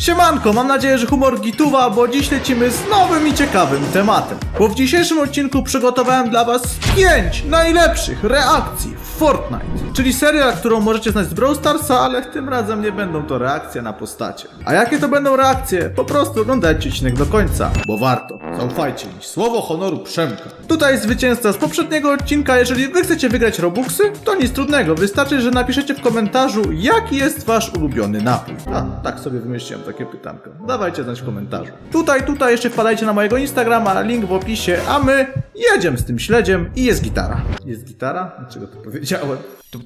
Siemanko, mam nadzieję, że humor gituwa, bo dziś lecimy z nowym i ciekawym tematem. Bo w dzisiejszym odcinku przygotowałem dla was 5 najlepszych reakcji w Fortnite. Czyli seria, którą możecie znać z Brawl Starsa, ale tym razem nie będą to reakcje na postacie. A jakie to będą reakcje? Po prostu oglądajcie odcinek do końca, bo warto. Zaufajcie mi, słowo honoru Przemka. Tutaj zwycięzca z poprzedniego odcinka, jeżeli wy chcecie wygrać Robuxy, to nic trudnego, wystarczy, że napiszecie w komentarzu, jaki jest wasz ulubiony napój. A, tak sobie wymyśliłem takie pytanko. Dawajcie znać w komentarzu. Tutaj, tutaj jeszcze wpadajcie na mojego Instagrama, link w opisie, a my jedziemy z tym śledziem i jest gitara. Jest gitara? Dlaczego to powiedziałem? Tup.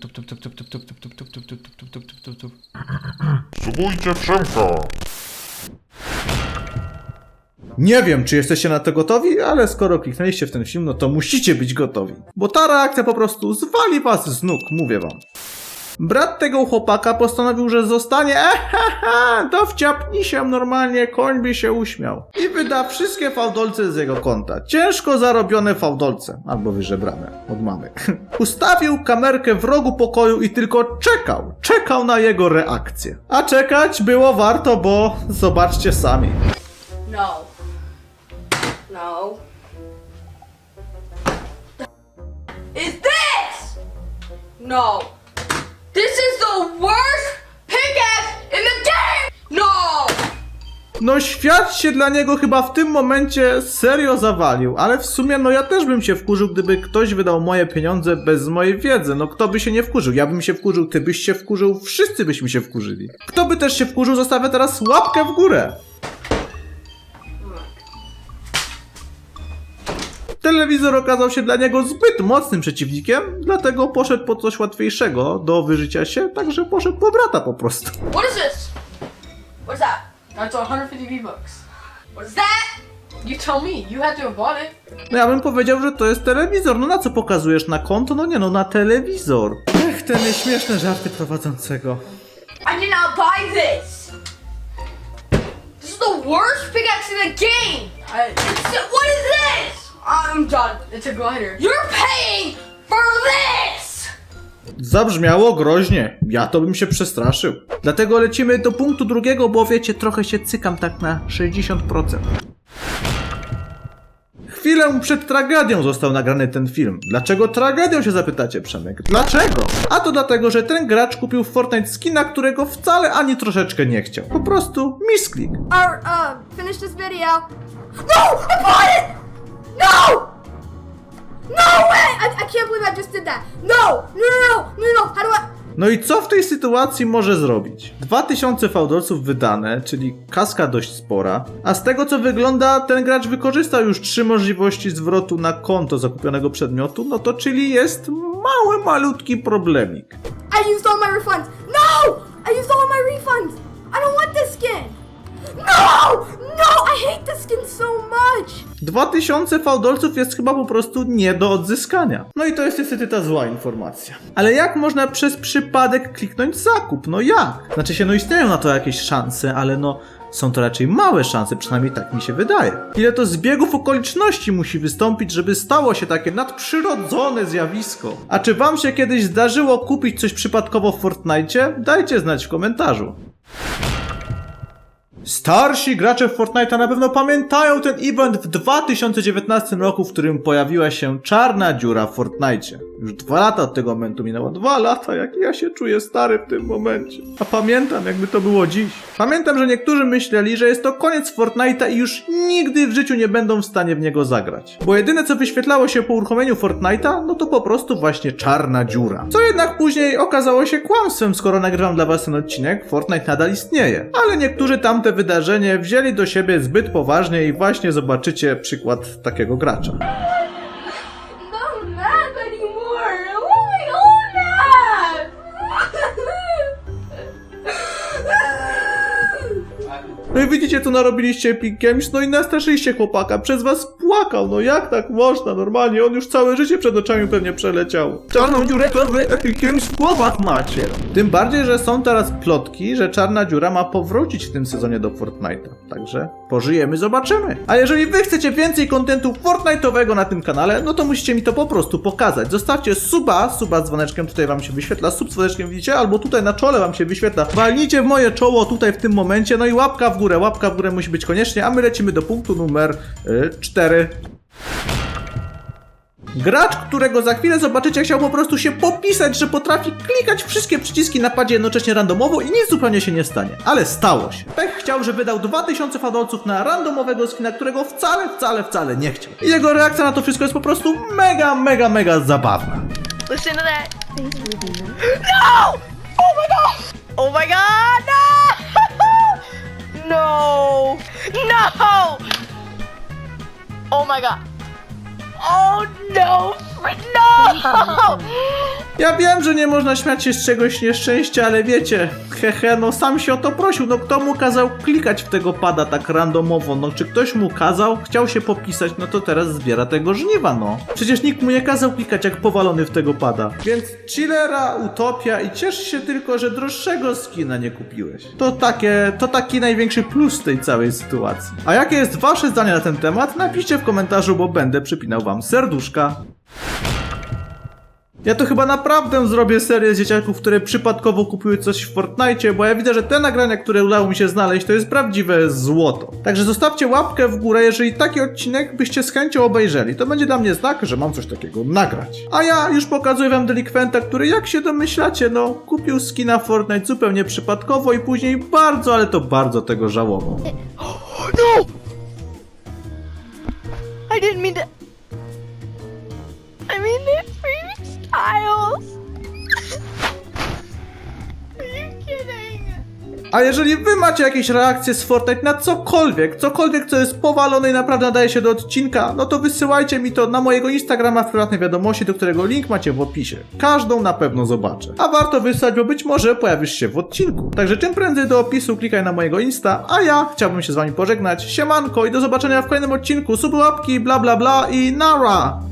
Subujcie Przemka! Nie wiem, czy jesteście na to gotowi, ale skoro kliknęliście w ten film, no to musicie być gotowi. Bo ta reakcja po prostu zwali was z nóg, mówię wam. Brat tego chłopaka postanowił, że zostanie ehehe, dowciapni się normalnie, koń by się uśmiał. I wyda wszystkie fałdolce z jego konta. Ciężko zarobione fałdolce, albo wyżebrane od mamy. Ustawił kamerkę w rogu pokoju i tylko czekał, czekał na jego reakcję. A czekać było warto, bo zobaczcie sami. No. No. Is this? No. This is the worst pickaxe in the game! No! No świat się dla niego chyba w tym momencie serio zawalił, ale w sumie no ja też bym się wkurzył, gdyby ktoś wydał moje pieniądze bez mojej wiedzy. No kto by się nie wkurzył? Ja bym się wkurzył, ty byś się wkurzył, wszyscy byśmy się wkurzyli. Kto by też się wkurzył, zostawię teraz łapkę w górę. Telewizor okazał się dla niego zbyt mocnym przeciwnikiem, dlatego poszedł po coś łatwiejszego do wyżycia się, także poszedł po brata po prostu. What is this? What's that? That's 150 V-Bucks. What is that? You tell me. You had to have bought it. No ja bym powiedział, że to jest telewizor. No na co pokazujesz? Na konto? No nie no, na telewizor. Ech, te nieśmieszne żarty prowadzącego. I did not buy this! This is the worst pickaxe in the game! I, I'm done. It's a glider. You're paying for this! Zabrzmiało groźnie. Ja to bym się przestraszył. Dlatego lecimy do punktu drugiego, bo wiecie, trochę się cykam tak na 60%. Chwilę przed tragedią został nagrany ten film. Dlaczego tragedią się zapytacie, Przemek? Dlaczego? A to dlatego, że ten gracz kupił w Fortnite skina, którego wcale ani troszeczkę nie chciał. Po prostu misklik. Alright, uh, finish this video. No! I bought it! No! No way! I, I can't believe I just did that. No! No, no, no, no, no. How do I... No i co w tej sytuacji może zrobić? 2000 fałdolców wydane, czyli kaska dość spora, a z tego co wygląda, ten gracz wykorzystał już trzy możliwości zwrotu na konto zakupionego przedmiotu, no to czyli jest mały, malutki problemik. I used all my refunds. No! I used all my refunds. I don't want this skin. No! No! I hate this skin so much. 2000 fałdolców jest chyba po prostu nie do odzyskania. No i to jest niestety ta zła informacja. Ale jak można przez przypadek kliknąć zakup? No jak? Znaczy się, no istnieją na to jakieś szanse, ale no są to raczej małe szanse, przynajmniej tak mi się wydaje. Ile to zbiegów okoliczności musi wystąpić, żeby stało się takie nadprzyrodzone zjawisko? A czy wam się kiedyś zdarzyło kupić coś przypadkowo w Fortnite? Dajcie znać w komentarzu. Starsi gracze w Fortnite'a na pewno pamiętają ten event w 2019 roku, w którym pojawiła się czarna dziura w Fortnite. Już dwa lata od tego momentu minęło. Dwa lata, jak ja się czuję stary w tym momencie. A pamiętam, jakby to było dziś. Pamiętam, że niektórzy myśleli, że jest to koniec Fortnite'a i już nigdy w życiu nie będą w stanie w niego zagrać. Bo jedyne, co wyświetlało się po uruchomieniu Fortnite'a, no to po prostu właśnie czarna dziura. Co jednak później okazało się kłamstwem, skoro nagrywam dla was ten odcinek, Fortnite nadal istnieje. Ale niektórzy tamte wydarzenie wzięli do siebie zbyt poważnie i właśnie zobaczycie przykład takiego gracza. No i widzicie, co narobiliście Epic Games, no i nastraszyliście chłopaka, przez was płakał, no jak tak można, normalnie, on już całe życie przed oczami pewnie przeleciał. Czarną dziurę to wy Epic Games w głowach macie. Tym bardziej, że są teraz plotki, że Czarna Dziura ma powrócić w tym sezonie do Fortnite'a, także pożyjemy, zobaczymy. A jeżeli wy chcecie więcej kontentu Fortnite'owego na tym kanale, no to musicie mi to po prostu pokazać. Zostawcie suba, suba z dzwoneczkiem, tutaj wam się wyświetla, sub z dzwoneczkiem widzicie, albo tutaj na czole wam się wyświetla. Walnijcie w moje czoło tutaj w tym momencie, no i łapka w górę, łapka w górę musi być koniecznie, a my lecimy do punktu numer 4. Gracz, którego za chwilę zobaczycie, chciał po prostu się popisać, że potrafi klikać wszystkie przyciski na padzie jednocześnie randomowo i nic zupełnie się nie stanie. Ale stało się. Pech chciał, że wydał 2000 fadolców na randomowego skina, którego wcale, wcale, wcale nie chciał. I jego reakcja na to wszystko jest po prostu mega, mega, mega zabawna. Listen to that. No! Oh my god! Oh my god! No! No! No! Oh my god! Oh no! No! Ja wiem, że nie można śmiać się z czegoś nieszczęścia, ale wiecie, hehe, no sam się o to prosił, no kto mu kazał klikać w tego pada tak randomowo, no czy ktoś mu kazał, chciał się popisać, no to teraz zbiera tego żniwa, no. Przecież nikt mu nie kazał klikać jak powalony w tego pada. Więc chillera, utopia i ciesz się tylko, że droższego skina nie kupiłeś. To takie, to taki największy plus tej całej sytuacji. A jakie jest wasze zdanie na ten temat? Napiszcie w komentarzu, bo będę przypinał wam serduszka. Ja to chyba naprawdę zrobię serię z dzieciaków, które przypadkowo kupiły coś w Fortnite, bo ja widzę, że te nagrania, które udało mi się znaleźć, to jest prawdziwe złoto. Także zostawcie łapkę w górę, jeżeli taki odcinek byście z chęcią obejrzeli. To będzie dla mnie znak, że mam coś takiego nagrać. A ja już pokazuję wam delikwenta, który jak się domyślacie, no, kupił skina Fortnite zupełnie przypadkowo i później bardzo, ale to bardzo tego żałował. No! A jeżeli wy macie jakieś reakcje z Fortnite na cokolwiek, cokolwiek co jest powalone i naprawdę nadaje się do odcinka, no to wysyłajcie mi to na mojego Instagrama w prywatnej wiadomości, do którego link macie w opisie. Każdą na pewno zobaczę. A warto wysłać, bo być może pojawisz się w odcinku. Także czym prędzej do opisu klikaj na mojego Insta, a ja chciałbym się z wami pożegnać. Siemanko i do zobaczenia w kolejnym odcinku. Suby łapki, bla bla bla i nara!